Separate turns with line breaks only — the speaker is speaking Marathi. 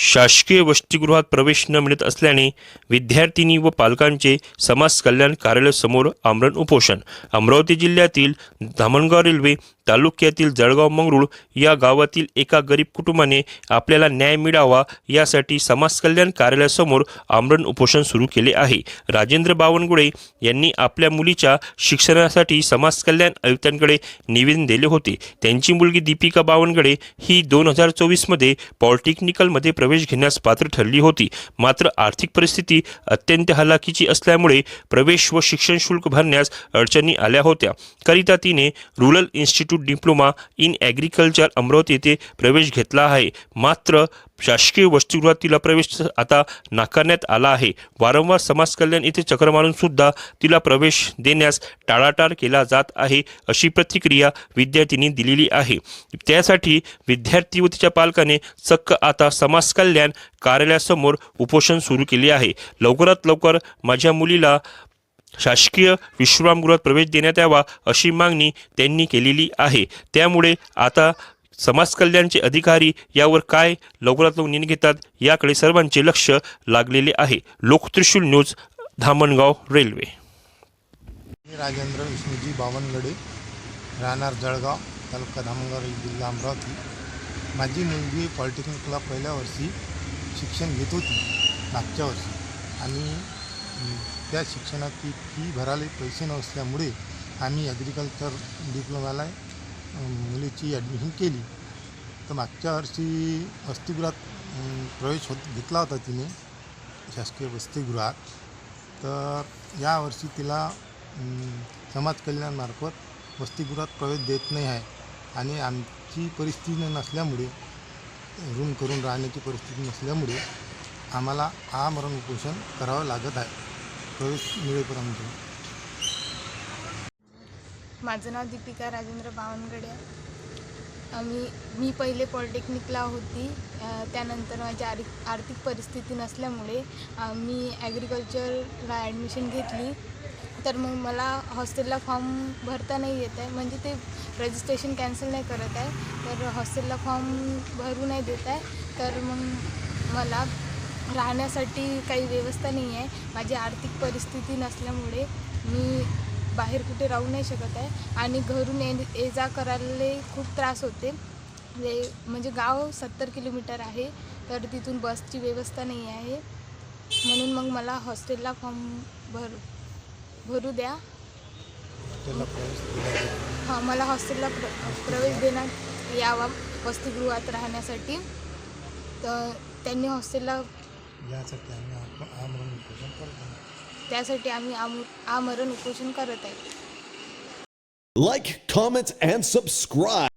शासकीय वसतिगृहात प्रवेश न मिळत असल्याने विद्यार्थिनी व पालकांचे समाज कल्याण कार्यालयासमोर आमरण उपोषण. अमरावती जिल्ह्यातील धामणगाव रेल्वे तालुक्यातील जळगाव मंगरुळ या गावातील एका गरीब कुटुंबाने आपल्याला न्याय मिळावा यासाठी समाज कल्याण कार्यालयासमोर आमरण उपोषण सुरू केले आहे. राजेंद्र बावनगुळे यांनी आपल्या मुलीच्या शिक्षणासाठी समाज कल्याण आयुक्तांकडे निवेदन दिले होते. त्यांची मुलगी दीपिका बावनगडे ही दोन हजार चोवीसमध्ये पॉलिटेक्निकलमध्ये प्रवेश घेण्यास पात्र ठरली होती. मात्र आर्थिक परिस्थिती अत्यंत हलाखीची असल्यामुळे प्रवेश व शिक्षण शुल्क भरण्यास अडचणी आल्या होत्या. करिता तिने rural institute diploma in agriculture Amravati येथे प्रवेश घेतला आहे. मात्र शासकीय वसतिगृहात तिला प्रवेश आता नाकारण्यात आला आहे. वारंवार समाज कल्याण येथे चक्र मारून सुद्धा तिला प्रवेश देण्यास टाळाटाळ केला जात आहे अशी प्रतिक्रिया विद्यार्थ्यांनी दिलेली आहे. त्यासाठी विद्यार्थी व तिच्या पालकाने चक्क आता समाज कल्याण कार्यालयासमोर उपोषण सुरू केले आहे. लवकरात लवकर माझ्या मुलीला शासकीय विश्रामगृहात प्रवेश देण्यात यावा अशी मागणी त्यांनी केलेली आहे. त्यामुळे आता समाज कल्याणचे अधिकारी यावर काय लवकरात लवकर निर्णय घेतात याकडे सर्वांचे लक्ष लागलेले आहे. Loktrishul news Dhamangaon railway.
मी राजेंद्र विष्णूजी बावनगडे राहणार जळगाव तालुका धामणगाव जिल्हा अमरावती. माझी मुलगी पॉलिटेक्निकला पहिल्या वर्षी शिक्षण घेत होती मागच्या वर्षी. आणि त्या शिक्षणाची फी भरायला पैसे नसल्यामुळे आम्ही ॲग्रिकल्चर डिप्लोमाला मुलीची ॲडमिशन केली. तर मागच्या वर्षी वसतिगृहात प्रवेश होत घेतला होता तिने शासकीय वसतिगृहात. तर यावर्षी तिला समाज कल्याणमार्फत वसतिगृहात प्रवेश देत नाही आहे. आणि आमची परिस्थिती नसल्यामुळे रूम करून राहण्याची परिस्थिती नसल्यामुळे आम्हाला आमरण उपोषण करावं लागत आहे. प्रवेश मिळेपर्यंत
माझं नाव दीपिका राजेंद्र बावनगडे. आम्ही मी पहिले पॉलिटेक्निकला होती. त्यानंतर माझी आर्थिक आर्थिक परिस्थिती नसल्यामुळे मी ॲग्रिकल्चरला ॲडमिशन घेतली. तर मग मला हॉस्टेलला फॉर्म भरता नाही येत आहे. म्हणजे ते रजिस्ट्रेशन कॅन्सल नाही करत आहे. तर हॉस्टेलला फॉर्म भरू नाही देत आहे. तर मग मला राहण्यासाठी काही व्यवस्था नाही आहे. माझी आर्थिक परिस्थिती नसल्यामुळे मी बाहेर कुठे राहू नाही शकत आहे. आणि घरून ये ये जा करायला खूप त्रास होते. म्हणजे म्हणजे गाव सत्तर किलोमीटर आहे तर तिथून बसची व्यवस्था नाही आहे. म्हणून मग मला हॉस्टेलला फॉर्म भर भरू द्या. हां मला हॉस्टेलला प्र प्रवेश देण्यात यावा वसतिगृहात राहण्यासाठी. तर त्यांनी हॉस्टेलला
यासाठी आम्ही आप- आमरण उपोषण करतो
त्यासाठी आम्ही आम आमरण उपोषण करत आहे
Like, comment, and subscribe.